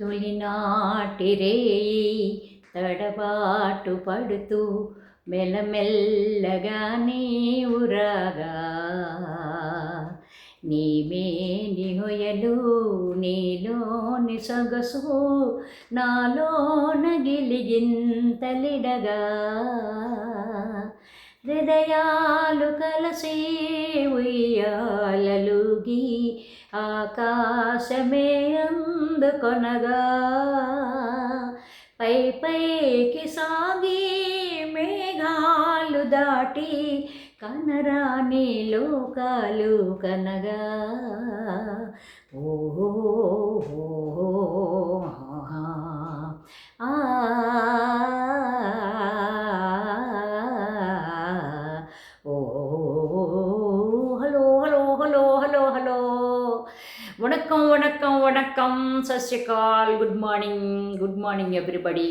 తొలినాటిరేయి తడబాటు పడుతూ మెల్లమెల్లగా నీవురాగా నీమేని హొయలు నీలోని సొగసు నాలోన గిలిగింతలిడగా. హృదయాలు కలసి ఉయ్యాలలుగి ఆకాశమే అందుకొనగా పై పైకి సాగి మేఘాలు దాటి కనరాని లోకాలు కనగా. ఓహో సత్ శ్రీకాల్ good morning good morning everybody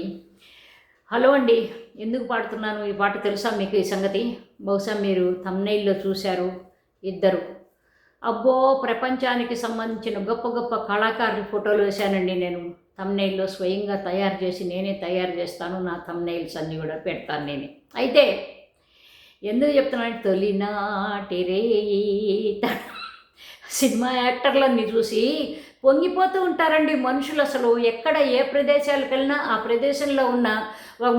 hello అండి ఎందుకు పాడుతున్నాను ఈ పాట తెలుసా మీకు ఈ సంగతి? బహుశా మీరు తమ్నైల్లో చూశారు ఇద్దరు. అబ్బో ప్రపంచానికి సంబంధించిన గొప్ప గొప్ప కళాకారుల ఫోటోలు వేశానండి నేను. తమ్నైల్లో స్వయంగా తయారు చేసి నేనే తయారు చేస్తాను నా తమ్నైల్స్ అన్నీ కూడా పెడతాను నేనే. అయితే ఎందుకు చెప్తున్నాను తొలినాటి రేయి సినిమా యాక్టర్లన్నీ చూసి పొంగిపోతూ ఉంటారండి మనుషులు అసలు. ఎక్కడ ఏ ప్రదేశాలకు వెళ్ళినా ఆ ప్రదేశంలో ఉన్న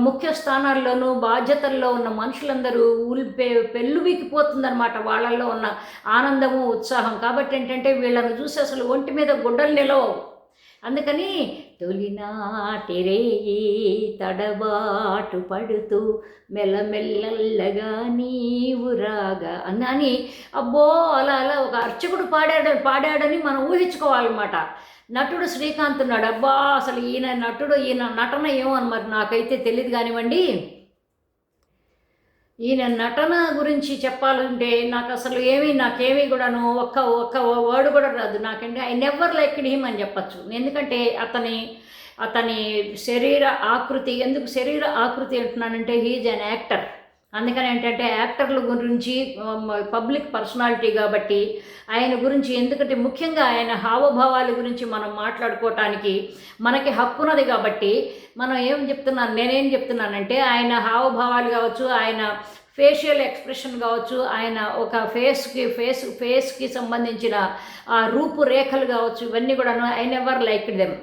ముఖ్య స్థానాల్లోనూ బాధ్యతల్లో ఉన్న మనుషులందరూ ఊరి పె పెళ్ళుబికిపోతుందన్నమాట వాళ్ళల్లో ఉన్న ఆనందము ఉత్సాహం. కాబట్టి ఏంటంటే వీళ్ళని చూసి అసలు ఒంటి మీద గుడ్డలు నిలవవు. అందుకని తొలినాటి తడబాటు పడుతూ మెల్లమెల్లగా నీవు రాగా అని అబ్బో అలా అలా ఒక అర్చకుడు పాడాడు పాడాడని మనం ఊహించుకోవాలన్నమాట. నటుడు శ్రీకాంత్ ఉన్నాడు. అబ్బా అసలు ఈయన నటుడు ఈయన నటన ఏమో అని మరి నాకైతే తెలియదు కానివ్వండి. ఈయన నటన గురించి చెప్పాలంటే నాకు అసలు ఏమీ నాకేమీ కూడాను ఒక్క ఒక్క వర్డ్ కూడా రాదు. నాకంటే ఐ నెవర్ లైక్ హిమ్ అని చెప్పచ్చు. ఎందుకంటే అతని అతని శరీర ఆకృతి ఎందుకు శరీర ఆకృతి అంటున్నానంటే హీజ్ అన్ యాక్టర్ అందుకని ఏంటంటే యాక్టర్ల గురించి పబ్లిక్ పర్సనాలిటీ కాబట్టి ఆయన గురించి ఎందుకంటే ముఖ్యంగా ఆయన హావభావాల గురించి మనం మాట్లాడుకోవటానికి మనకి హక్కున్నది కాబట్టి మనం ఏం చెప్తున్నాను నేనేం చెప్తున్నానంటే ఆయన హావభావాలు కావచ్చు ఆయన ఫేషియల్ ఎక్స్ప్రెషన్ కావచ్చు ఆయన ఒక ఫేస్కి ఫేస్ ఫేస్కి సంబంధించిన ఆ రూపురేఖలు కావచ్చు ఇవన్నీ కూడాను ఐ నెవర్ లైక్ దెమ్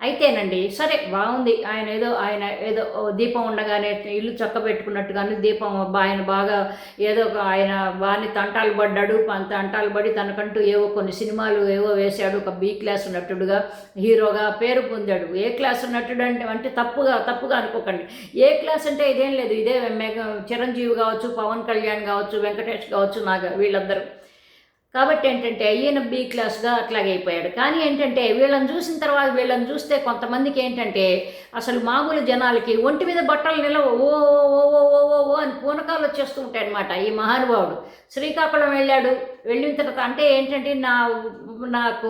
అయితేనండి సరే బాగుంది. ఆయన ఏదో ఆయన ఏదో దీపం ఉండగానే ఇల్లు చక్క పెట్టుకున్నట్టుగానే దీపం ఆయన బాగా ఏదో ఒక ఆయన బాగానే తంటాలు పడ్డాడు. తంటాలు పడి తనకంటూ ఏవో కొన్ని సినిమాలు ఏవో వేశాడు. ఒక బి క్లాస్ నటుడుగా హీరోగా పేరు పొందాడు. ఏ క్లాస్ నటుడు అంటే అంటే తప్పుగా తప్పుగా అనుకోకండి. ఏ క్లాస్ అంటే ఇదేం లేదు. ఇదే మెగ చిరంజీవి కావచ్చు పవన్ కళ్యాణ్ కావచ్చు వెంకటేష్ కావచ్చు నాగ వీళ్ళందరూ. కాబట్టి ఏంటంటే ఈయన బి క్లాస్గా అట్లాగే అయిపోయాడు. కానీ ఏంటంటే వీళ్ళని చూసిన తర్వాత వీళ్ళని చూస్తే కొంతమందికి ఏంటంటే అసలు మామూలు జనాలకి ఒంటి మీద బట్టలు నిలవ ఓ ఓ ఓ ఓ ఓ ఓ ఓ అని పూనకాలు వచ్చేస్తూ ఉంటాయన్నమాట. ఈ మహానుభావుడు శ్రీకాకుళం వెళ్ళాడు. వెళ్ళిన తర్వాత అంటే ఏంటంటే నా నాకు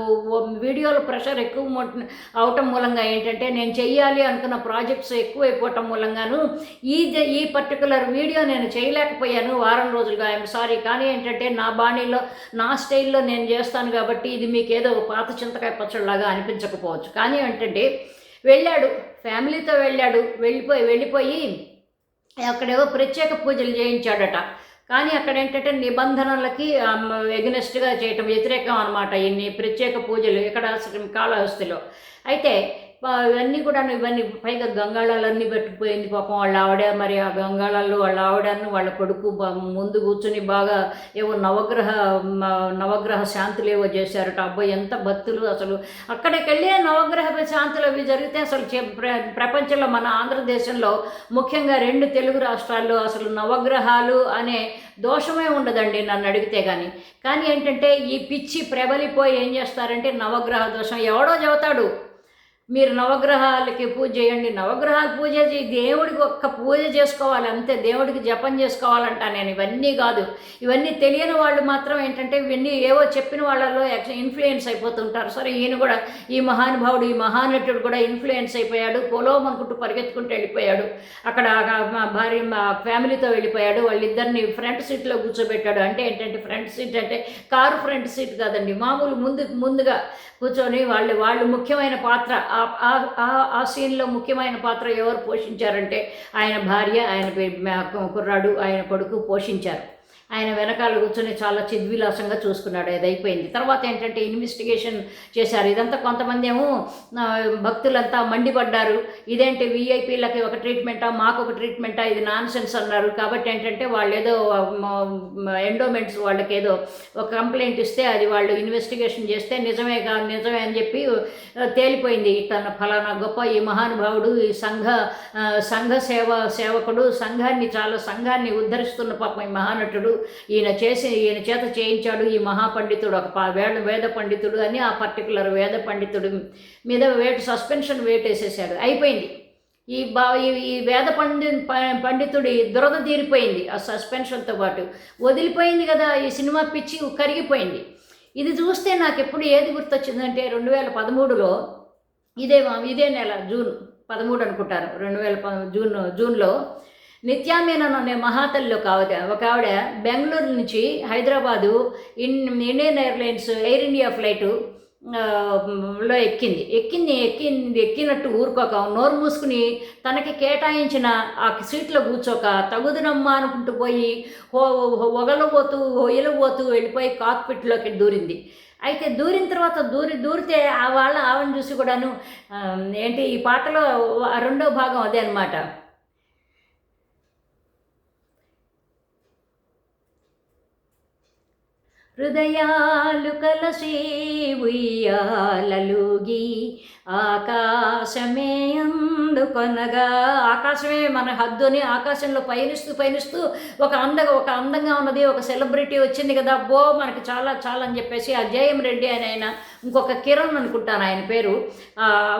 వీడియోల ప్రెషర్ ఎక్కువ అవటం మూలంగా ఏంటంటే నేను చెయ్యాలి అనుకున్న ప్రాజెక్ట్స్ ఎక్కువైపోవటం మూలంగాను ఈ ఈ పర్టికులర్ వీడియో నేను చేయలేకపోయాను వారం రోజులుగా. I'm sorry. కానీ ఏంటంటే నా బాణీలో నా స్టైల్లో నేను చేస్తాను కాబట్టి ఇది మీకు ఏదో పాత చింతకాయ పచ్చడిలాగా అనిపించకపోవచ్చు. కానీ ఏంటంటే వెళ్ళాడు ఫ్యామిలీతో వెళ్ళాడు వెళ్ళిపోయి వెళ్ళిపోయి అక్కడేవో ప్రత్యేక పూజలు చేయించాడట. కానీ అక్కడ ఏంటంటే నిబంధనలకి ఎగ్నెస్ట్గా చేయటం వ్యతిరేకం అనమాట ఇన్ని ప్రత్యేక పూజలు ఇక్కడ కాళహస్తిలో అయితే ఇవన్నీ కూడా ఇవన్నీ పైగా గంగాళాలన్నీ పెట్టుకుపోయింది పాపం వాళ్ళ ఆవిడ. మరి ఆ గంగాళాలు వాళ్ళ ఆవిడను వాళ్ళ కొడుకు ముందు కూర్చుని బాగా ఏవో నవగ్రహ నవగ్రహ శాంతులు ఏవో చేశారట. అబ్బాయి ఎంత భక్తులు అసలు. అక్కడికి వెళ్ళే నవగ్రహ శాంతులు అవి జరిగితే అసలు ప్ర- ప్రపంచంలో మన ఆంధ్రదేశంలో ముఖ్యంగా రెండు తెలుగు రాష్ట్రాల్లో అసలు నవగ్రహాలు అనే దోషమే ఉండదండి నన్ను అడిగితే కానీ కానీ ఏంటంటే ఈ పిచ్చి ప్రబలిపోయి ఏం చేస్తారంటే నవగ్రహ దోషం ఎవడో చెబుతాడు. మీరు నవగ్రహాలకి పూజ చేయండి. నవగ్రహాలు పూజ చేయి. దేవుడికి ఒక్క పూజ చేసుకోవాలి. అంతే. దేవుడికి జపం చేసుకోవాలంట నేను. ఇవన్నీ కాదు. ఇవన్నీ తెలియని వాళ్ళు మాత్రం ఏంటంటే ఇవన్నీ ఏవో చెప్పిన వాళ్ళలో ఇన్ఫ్లుయెన్స్ అయిపోతుంటారు. సరే ఈయన కూడా ఈ మహానుభావుడు ఈ మహానటుడు కూడా ఇన్ఫ్లుయెన్స్ అయిపోయాడు. పొలం అనుకుంటూ పరిగెత్తుకుంటూ వెళ్ళిపోయాడు. అక్కడ మా భార్య మా ఫ్యామిలీతో వెళ్ళిపోయాడు. వాళ్ళిద్దరిని ఫ్రంట్ సీట్లో కూర్చోబెట్టాడు. అంటే ఏంటంటే ఫ్రంట్ సీట్ అంటే కారు ఫ్రంట్ సీట్ కాదండి. మామూలు ముందు ముందుగా కూర్చొని వాళ్ళు వాళ్ళు ముఖ్యమైన పాత్ర ఆ- సీన్లో ముఖ్యమైన పాత్ర ఎవరు పోషించారంటే ఆయన భార్య ఆయన కుర్రాడు ఆయన కొడుకు పోషించారు. ఆయన వెనకాల కూర్చొని చాలా చిద్విలాసంగా చూసుకున్నాడు. అది అయిపోయింది తర్వాత ఏంటంటే ఇన్వెస్టిగేషన్ చేశారు. ఇదంతా కొంతమంది ఏమో భక్తులంతా మండిపడ్డారు. ఇదేంటి వీఐపీలకి ఒక ట్రీట్మెంటా? మాకు ఒక ట్రీట్మెంటా? ఇది నాన్ సెన్స్ అన్నారు. కాబట్టి ఏంటంటే వాళ్ళు ఏదో ఎండోమెంట్స్ వాళ్ళకి ఏదో ఒక కంప్లైంట్ ఇస్తే అది వాళ్ళు ఇన్వెస్టిగేషన్ చేస్తే నిజమే కా నిజమే అని చెప్పి తేలిపోయింది. తన ఫలానా గొప్ప ఈ మహానుభావుడు ఈ సంఘ సంఘ సేవ సేవకుడు సంఘాన్ని చాలా సంఘాన్ని ఉద్ధరిస్తున్న పాపం ఈ మహానటుడు. ఈయన చేసి ఈయన చేత చేయించాడు ఈ మహాపండితుడు ఒక వేద వేద పండితుడు అని ఆ పర్టికులర్ వేద పండితుడు మీద వేటు సస్పెన్షన్ వేటేసేసాడు. అయిపోయింది. ఈ బా ఈ- ఈ వేద పండి పండితుడి దురద తీరిపోయింది ఆ సస్పెన్షన్తో పాటు. వదిలిపోయింది కదా ఈ సినిమా పిచ్చి కరిగిపోయింది. ఇది చూస్తే నాకు ఎప్పుడు ఏది గుర్తొచ్చిందంటే రెండు వేల పదమూడులో ఇదే ఇదే నెల జూన్ పదమూడు అనుకుంటారు రెండు వేల ప జూన్ జూన్లో నిత్యామేనన్ అనే మహాతల్లి ఒక ఆవిడ ఒక ఆవిడ బెంగళూరు నుంచి Hyderabad in Indian airlines air India flight లో ఎక్కింది. ఎక్కింది ఎక్కింది ఎక్కినట్టు ఊరుకోక నోరు మూసుకుని తనకి కేటాయించిన ఆ సీట్లో కూర్చోక తగుదునమ్మా అనుకుంటూ పోయి ఒగలబోతూ ఒయలబోతూ వెళ్ళిపోయి కాక్పిట్లోకి దూరింది. అయితే దూరిన తర్వాత దూరి దూరితే ఆ వాళ్ళ ఆవిడని చూసి కూడాను ఏంటి ఈ పాటలో రెండో భాగం అదే అనమాట హృదయాలు కలసి ఉయ్యాలలుగి ఆకాశమే అందుకొనగా ఆకాశమే మన హద్దుని ఆకాశంలో పయనిస్తూ పయనిస్తూ ఒక అందంగా ఒక అందంగా ఉన్నది ఒక సెలబ్రిటీ వచ్చింది కదా బో మనకి చాలా చాలా అని చెప్పేసి ఆ జయం రెడ్డి అని ఆయన ఇంకొక కిరణ్ అనుకుంటాను ఆయన పేరు.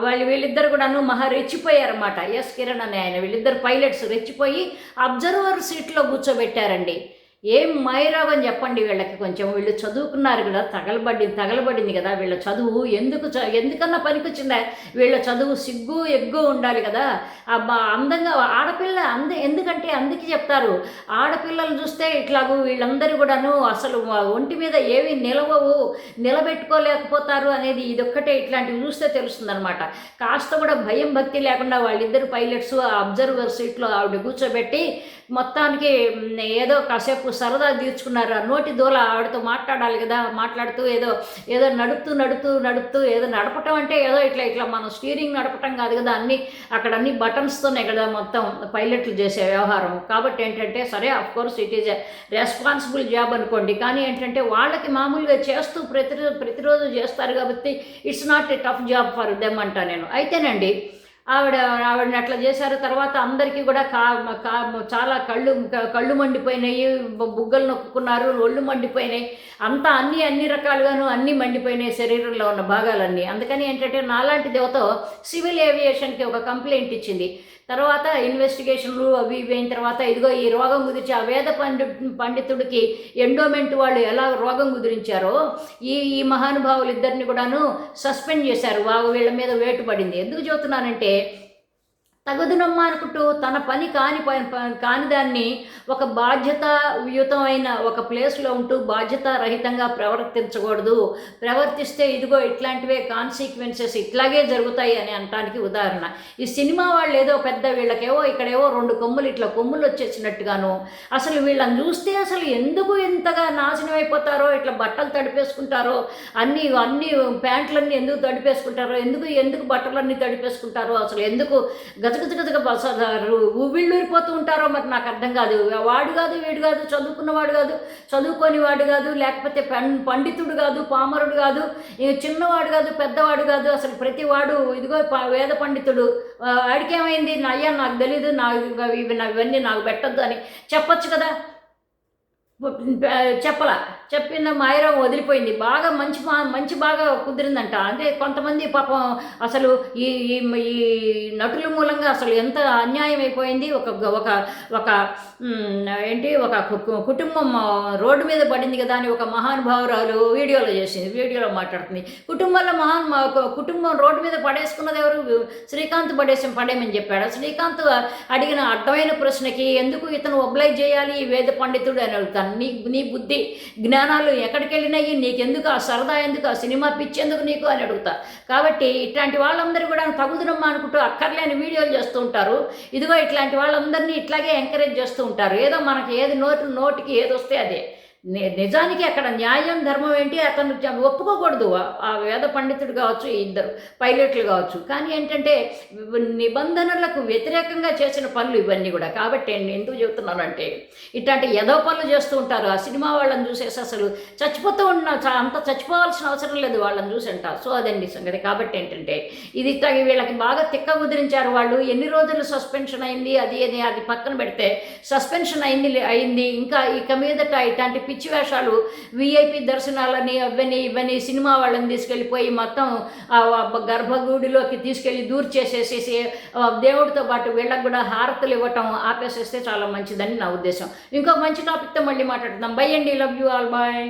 వాళ్ళు వీళ్ళిద్దరు కూడాను మహా రెచ్చిపోయారన్నమాట. ఎస్ కిరణ్ అని ఆయన. వీళ్ళిద్దరు పైలట్స్ రెచ్చిపోయి అబ్జర్వర్ సీట్లో కూర్చోబెట్టారండి. ఏం మైరావని చెప్పండి వీళ్ళకి కొంచెం. వీళ్ళు చదువుకున్నారు కదా తగలబడింది తగలబడింది కదా వీళ్ళ చదువు. ఎందుకు చ- ఎందుకన్నా పనికొచ్చిందా? వీళ్ళ చదువు సిగ్గు ఎగ్గు ఉండాలి కదా. అబ్బా అందంగా ఆడపిల్ల అంద ఎందుకంటే అందుకే చెప్తారు. ఆడపిల్లలు చూస్తే ఇట్లాగూ వీళ్ళందరూ కూడాను అసలు ఒంటి మీద ఏవి నిలవవు నిలబెట్టుకోలేకపోతారు అనేది ఇదొక్కటే ఇట్లాంటివి చూస్తే తెలుస్తుందనమాట కాస్త కూడా భయం భక్తి లేకుండా వాళ్ళిద్దరు పైలట్స్ అబ్జర్వర్ సీట్లో ఆవిడ కూర్చోబెట్టి మొత్తానికి ఏదో కాసేపు సరదా తీర్చుకున్నారు? ఆ నోటి దూల ఆవిడతో మాట్లాడాలి కదా? మాట్లాడుతూ ఏదో ఏదో నడుపుతూ నడుపుతూ నడుపుతూ ఏదో నడపటం అంటే ఏదో ఇట్లా ఇట్లా మనం స్టీరింగ్ నడపటం కాదు కదా? అన్ని అక్కడ అన్ని బటన్స్తోనే కదా మొత్తం పైలట్లు చేసే వ్యవహారం. కాబట్టి ఏంటంటే సరే of course it is responsible job అనుకోండి. కానీ ఏంటంటే వాళ్ళకి మామూలుగా చేస్తూ ప్రతిరోజు ప్రతిరోజు చేస్తారు కాబట్టి it's not a tough job for them అంటా నేను. అయితేనండి ఆవిడ ఆవిడని అట్లా చేశారు. తర్వాత అందరికీ కూడా కా కా చాలా కళ్ళు కళ్ళు మండిపోయినాయి బుగ్గలు నొక్కున్నారు ఒళ్ళు మండిపోయినాయి. అంతా అన్ని అన్ని రకాలుగాను అన్ని మండిపోయినాయి శరీరంలో ఉన్న భాగాలన్నీ. అందుకని ఏంటంటే నాలాంటి దేవత సివిల్ ఏవియేషన్కి ఒక కంప్లైంట్ ఇచ్చింది. తర్వాత ఇన్వెస్టిగేషన్లు అవి ఇవి అయిన తర్వాత ఇదిగో ఈ రోగం గురించి ఆ వేద పండి పండితుడికి ఎండోమెంట్ వాళ్ళు ఎలా రోగం కుదిరించారో ఈ ఈ మహానుభావులు ఇద్దరిని కూడాను సస్పెండ్ చేశారు. వాగు వీళ్ళ మీద వేటు పడింది. ఎందుకు చెబుతున్నానంటే తగుదునమ్మా అనుకుంటూ తన పని కాని కాని దాన్ని ఒక బాధ్యతాయుతమైన ఒక ప్లేస్లో ఉంటూ బాధ్యత రహితంగా ప్రవర్తించకూడదు. ప్రవర్తిస్తే ఇదిగో ఇట్లాంటివే కాన్సిక్వెన్సెస్ ఇట్లాగే జరుగుతాయి అని అనటానికి ఉదాహరణ. ఈ సినిమా వాళ్ళు ఏదో పెద్ద వీళ్ళకేవో ఇక్కడేవో రెండు కొమ్ములు ఇట్లా కొమ్ములు వచ్చేసినట్టుగాను అసలు వీళ్ళని చూస్తే అసలు ఎందుకు ఇంతగా నాశనం అయిపోతారో ఇట్లా బట్టలు తడిపేసుకుంటారో అన్ని అన్ని ప్యాంట్లన్నీ ఎందుకు తడిపేసుకుంటారో ఎందుకు ఎందుకు బట్టలన్నీ తడిపేసుకుంటారో అసలు ఎందుకు గజగజగజగ ఊబిళ్ళూరిపోతూ ఉంటారో మరి నాకు అర్థం కాదు. వాడు కాదు వీడు కాదు చదువుకున్నవాడు కాదు చదువుకొని వాడు కాదు లేకపోతే పం పండితుడు కాదు పామరుడు కాదు చిన్నవాడు కాదు పెద్దవాడు కాదు అసలు ప్రతి వాడు ఇదిగో వేద పండితుడు. వాడికేమైంది నా అయ్యా నాకు తెలీదు నా ఇవి ఇవన్నీ నాకు పెట్టద్దు అని చెప్పొచ్చు కదా? చెప్పలా. చెప్పిన మాయరం వదిలిపోయింది. బాగా మంచి మా మంచి బాగా కుదిరిందంట. అంటే కొంతమంది పాపం అసలు ఈ ఈ ఈ నటుల మూలంగా అసలు ఎంత అన్యాయం అయిపోయింది. ఒక ఒక ఒక ఏంటి ఒక కుటుంబం రోడ్డు మీద పడింది కదా అని ఒక మహానుభావురాలు వీడియోలో చేసింది. వీడియోలో మాట్లాడుతుంది. కుటుంబంలో మహాన్ ఒక కుటుంబం రోడ్డు మీద పడేసుకున్నది ఎవరు? శ్రీకాంత్ పడేసి పడేయమని చెప్పాడు. శ్రీకాంత్ అడిగిన అర్థమైన ప్రశ్నకి ఎందుకు ఇతను ఒబ్లైజ్ చేయాలి? ఈ వేద పండితుడు అని అడుగుతాను. నీ నీ బుద్ధి జ్ఞానం జ్ఞానాలు ఎక్కడికి వెళ్ళినాయి నీకెందుకు ఆ సరదా? ఎందుకు ఆ సినిమా పిచ్చేందుకు నీకు? అని అడుగుతా. కాబట్టి ఇట్లాంటి వాళ్ళందరూ కూడా తగుదునమ్మా అనుకుంటూ అక్కర్లేని వీడియోలు చేస్తూ ఉంటారు. ఇదిగో ఇట్లాంటి వాళ్ళందరినీ ఇట్లాగే ఎంకరేజ్ చేస్తూ ఉంటారు. ఏదో మనకి ఏది నోటి నోటికి ఏది వస్తే అదే. నిజానికి అక్కడ న్యాయం ధర్మం ఏంటి అతను ఒప్పుకోకూడదు. ఆ- వేద పండితుడు కావచ్చు ఇద్దరు పైలట్లు కావచ్చు. కానీ ఏంటంటే నిబంధనలకు వ్యతిరేకంగా చేసిన పనులు ఇవన్నీ కూడా. కాబట్టి నేను ఎందుకు చెబుతున్నానంటే ఇట్లాంటి ఏదో పనులు చేస్తూ ఉంటారు. ఆ సినిమా వాళ్ళని చూసేసి అసలు చచ్చిపోతూ ఉన్న అంత చచ్చిపోవాల్సిన అవసరం లేదు. వాళ్ళని చూసి అంటారు సో అదండి సంగతి. కాబట్టి ఏంటంటే ఇది ఇట్లా వీళ్ళకి బాగా తిక్క కుదిరించారు వాళ్ళు. ఎన్ని రోజులు సస్పెన్షన్ అయింది అది అది అది పక్కన పెడితే సస్పెన్షన్ అయింది అయింది. ఇంకా ఇక మీదట ఇట్లాంటి పిచ్చి వేషాలు విఐపి దర్శనాలని అవన్నీ ఇవన్నీ సినిమా వాళ్ళని తీసుకెళ్ళిపోయి మొత్తం ఆ గర్భగుడిలోకి తీసుకెళ్ళి దూర్ చేసేసేసి దేవుడితో పాటు వీళ్ళకి కూడా హారతలు ఇవ్వటం ఆపేసేస్తే చాలా మంచిదని నా ఉద్దేశం. ఇంకొక మంచి టాపిక్తో మళ్ళీ మాట్లాడుతున్నాం బై అండి. Love you all bye